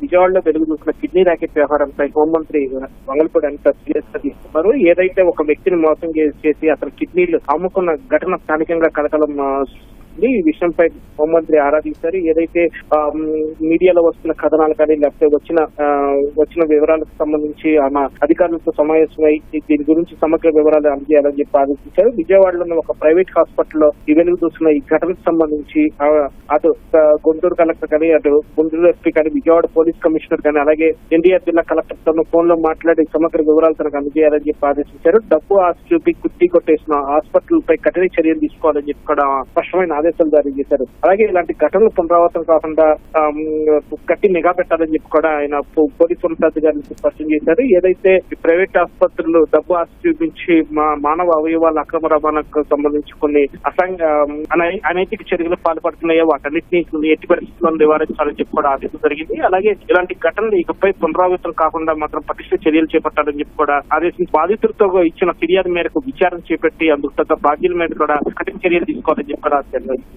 విజయవాడలో వెలుగు చూసిన కిడ్నీ ర్యాకెట్ వ్యవహారంపై హోంమంత్రి వంగలపూడి అనిత సీరియస్గా తీసుకున్నారు. ఏదైతే ఒక వ్యక్తిని మోసం చేసి అతని కిడ్నీలు అమ్ముకున్న ఘటన స్థానికంగా కలకలం ఉంది ఈ విషయంపై హోంమంత్రి ఆరా ఏదైతే ఆ, మీడియాలో వస్తున్న కథనాలు కానీ లేకపోతే వచ్చిన ఆ, వచ్చిన వివరాలకు సంబంధించి ఆమె అధికారులతో సమావేశమై దీని గురించి సమగ్ర వివరాలు అందజేయాలని చెప్పి ఆదేశించారు. విజయవాడలో ఉన్న ఒక ప్రైవేట్ హాస్పిటల్లో ఈ వెలుగు ఈ ఘటనకు సంబంధించి అటు గుంటూరు కలెక్టర్ కానీ అటు గుంటూరు ఎస్పీ కానీ విజయవాడ పోలీస్ కమిషనర్ కానీ అలాగే ఎన్టీఆర్ జిల్లా కలెక్టర్తో ఫోన్లో మాట్లాడి సమగ్ర వివరాలు తనకు అందజేయాలని చెప్పి ఆదేశించారు. డబ్బు ఆస్తి చూపి కుట్టి కొట్టేసిన హాస్పిటల్ పై కఠిన చర్యలు తీసుకోవాలని చెప్పి కూడా స్పష్టమైన ఆదేశం ఆదేశాలు జారీ చేశారు. అలాగే ఇలాంటి ఘటనలు పునరావృతం కాకుండా ఆమ్, గట్టి నిఘా పెట్టాలని చెప్పి కూడా ఆయన పో- పోలీసు ఉన్నతాధికారులకు స్పష్టం చేశారు. ఏదైతే ప్రైవేట్ ఆసుపత్రులు డబ్బు ఆస్తి చూపించి మా- మానవ అవయవాల అక్రమ రవాణాకు సంబంధించి కొన్ని అసంగ అనైతిక చర్యలు పాల్పడుతున్నాయో వాటన్నిటిని ఎట్టి పరిస్థితుల్లో నివారించాలని చెప్పి కూడా ఆదేశం జరిగింది. అలాగే ఇలాంటి ఘటనలు ఇకపై పునరావృతం కాకుండా మాత్రం పటిష్ట చర్యలు చేపట్టాలని చెప్పి కూడా ఆదేశం బాధితులతో ఇచ్చిన ఫిర్యాదు మేరకు విచారణ చేపట్టి అందుకు తగ్గ బాధ్యుల మీద కూడా కఠిన చర్యలు తీసుకోవాలని చెప్పి కూడా